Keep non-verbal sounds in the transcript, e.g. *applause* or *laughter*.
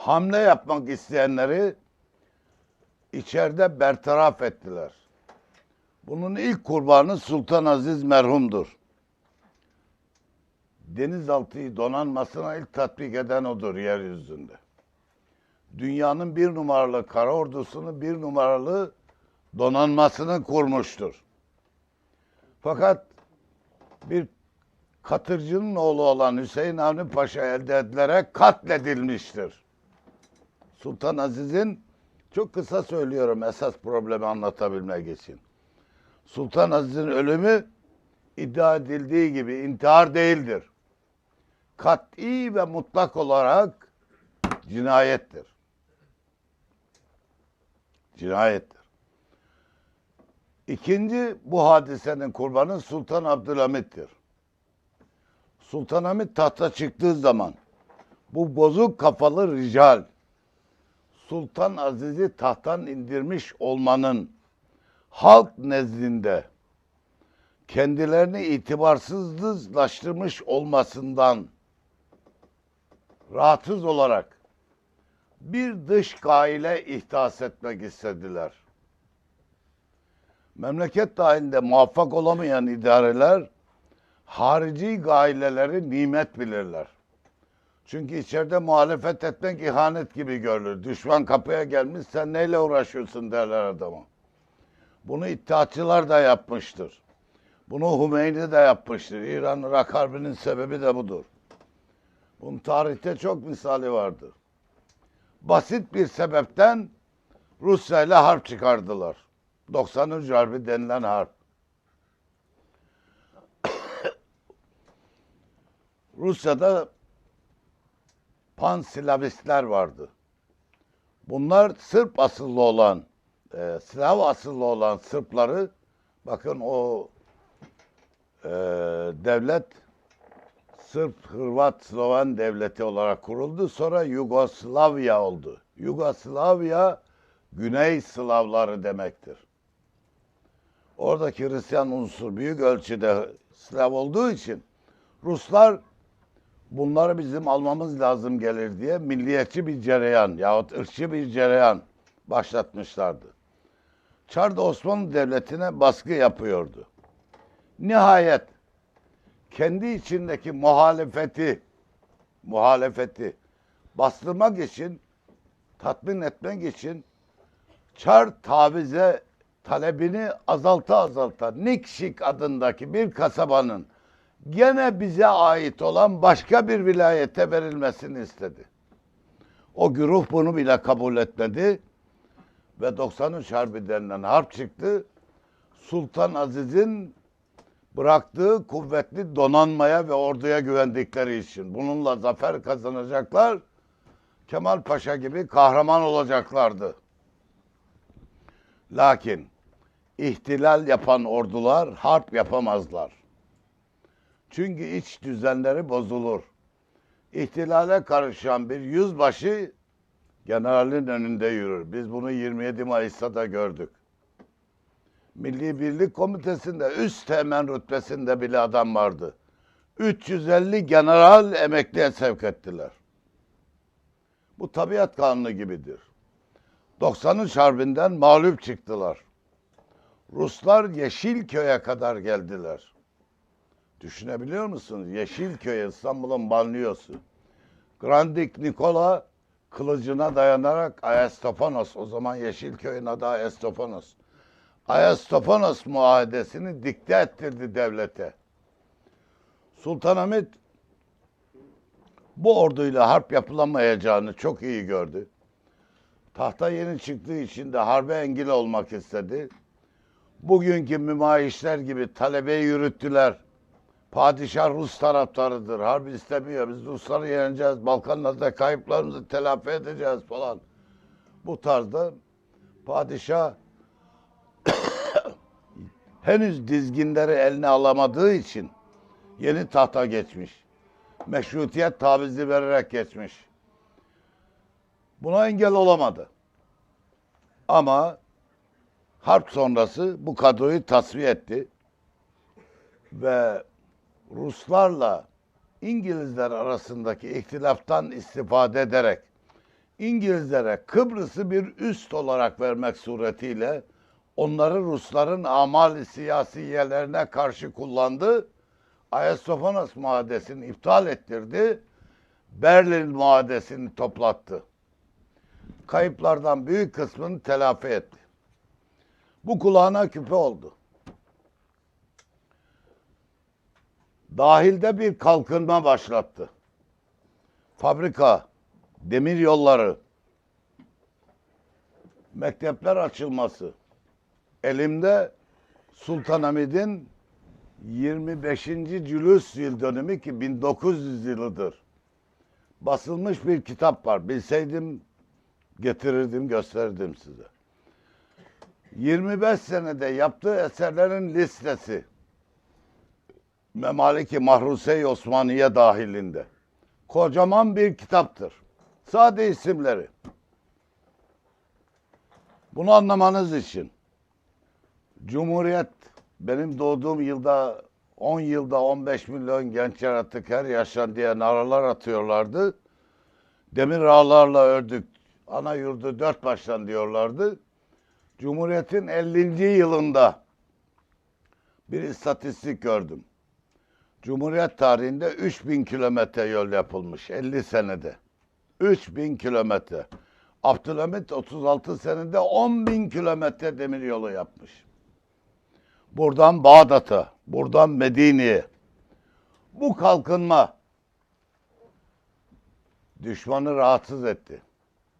hamle yapmak isteyenleri içeride bertaraf ettiler. Bunun ilk kurbanı Sultan Aziz merhumdur. Denizaltı donanmasına ilk tatbik eden odur yeryüzünde. Dünyanın bir numaralı kara ordusunu bir numaralı donanmasını kurmuştur. Fakat bir Katırcı'nın oğlu olan Hüseyin Avni Paşa elde edilerek katledilmiştir. Sultan Aziz'in çok kısa söylüyorum esas problemi anlatabilmek için. Sultan Aziz'in ölümü iddia edildiği gibi intihar değildir. Kat'i ve mutlak olarak cinayettir. Cinayettir. İkinci bu hadisenin kurbanı Sultan Abdülhamit'tir. Sultan Hamid tahta çıktığı zaman bu bozuk kafalı rical Sultan Aziz'i tahttan indirmiş olmanın halk nezdinde kendilerini itibarsızlaştırmış olmasından rahatsız olarak bir dış gaile ihdas etmek istediler. Memleket dahilinde muvaffak olamayan idareler harici gaileleri nimet bilirler. Çünkü içeride muhalefet etmek ihanet gibi görülür. Düşman kapıya gelmiş sen neyle uğraşıyorsun derler adama. Bunu İttihatçılar da yapmıştır. Bunu Hümeyni de yapmıştır. İran-Irak Harbi'nin sebebi de budur. Bunun tarihte çok misali vardır. Basit bir sebepten Rusya ile harp çıkardılar. 93 Harbi denilen harp. *coughs* Rusya'da Panslavistler vardı. Bunlar Sırp asıllı olan, e, Slav asıllı olan Sırpları, bakın o e, devlet Sırp, Hırvat, Sloven devleti olarak kuruldu. Sonra Yugoslavya oldu. Yugoslavya Güney Slavları demektir. Oradaki Hristiyan unsur büyük ölçüde Slav olduğu için Ruslar bunları bizim almamız lazım gelir diye milliyetçi bir cereyan yahut ırkçı bir cereyan başlatmışlardı. Çar da Osmanlı Devleti'ne baskı yapıyordu. Nihayet kendi içindeki muhalefeti muhalefeti bastırmak için tatmin etmek için Çar tavize talebini azalta azalta Nikşik adındaki bir kasabanın gene bize ait olan başka bir vilayete verilmesini istedi. O güruh bunu bile kabul etmedi ve 93 Harbi denilen harp çıktı. Sultan Aziz'in bıraktığı kuvvetli donanmaya ve orduya güvendikleri için bununla zafer kazanacaklar. Kemal Paşa gibi kahraman olacaklardı. Lakin ihtilal yapan ordular harp yapamazlar. Çünkü iç düzenleri bozulur. İhtilale karışan bir yüzbaşı generalin önünde yürür. Biz bunu 27 Mayıs'ta da gördük. Milli Birlik Komitesi'nde üst teğmen rütbesinde bile adam vardı. 350 general emekliye sevk ettiler. Bu tabiat kanunu gibidir. 93 Harbi'nden mağlup çıktılar. Ruslar Yeşilköy'e kadar geldiler. Düşünebiliyor musunuz? Yeşilköy İstanbul'un banliyosu. Grandik Nikola kılıcına dayanarak Ayastofanos, o zaman Yeşilköy'ün adı Ayastofanos. Ayastofanos muahedesini dikte ettirdi devlete. Sultanahmet bu orduyla harp yapılamayacağını çok iyi gördü. Tahta yeni çıktığı için de harbe engel olmak istedi. Bugünkü mümayişler gibi talebeyi yürüttüler. Padişah Rus taraftarıdır. Harbi istemiyor. Biz Rusları yeneceğiz. Balkanlarda kayıplarımızı telafi edeceğiz falan. Bu tarzda padişah *coughs* henüz dizginleri eline alamadığı için yeni tahta geçmiş. Meşrutiyet tavizi vererek geçmiş. Buna engel olamadı. Ama harp sonrası bu kadroyu tasfiye etti. Ve Ruslarla İngilizler arasındaki ihtilaftan istifade ederek İngilizlere Kıbrıs'ı bir üst olarak vermek suretiyle onları Rusların amali siyasiyelerine karşı kullandı. Ayasofanos muadesini iptal ettirdi. Berlin muadesini toplattı. Kayıplardan büyük kısmını telafi etti. Bu kulağına küpe oldu. Dahilde bir kalkınma başlattı. Fabrika, demir yolları, mektepler açılması. Elimde Sultanahmet'in 25. Cülüs yıl dönümü ki 1900 yılıdır. Basılmış bir kitap var. Bilseydim getirirdim, gösterirdim size. 25 senede yaptığı eserlerin listesi. Memaliki Mahruse-i Osmaniye dahilinde. Kocaman bir kitaptır. Sade isimleri. Bunu anlamanız için Cumhuriyet benim doğduğum yılda 10 yılda 15 milyon genç yarattık her yaştan diye naralar atıyorlardı. Demir ağlarla ördük ana yurdu dört baştan diyorlardı. Cumhuriyet'in 50. yılında bir istatistik gördüm. Cumhuriyet tarihinde 3000 kilometre yol yapılmış 50 senede. 3000 kilometre. Abdülhamit 36 senede 10 bin kilometre demir yolu yapmış. Buradan Bağdat'a, buradan Medine'ye. Bu kalkınma düşmanı rahatsız etti.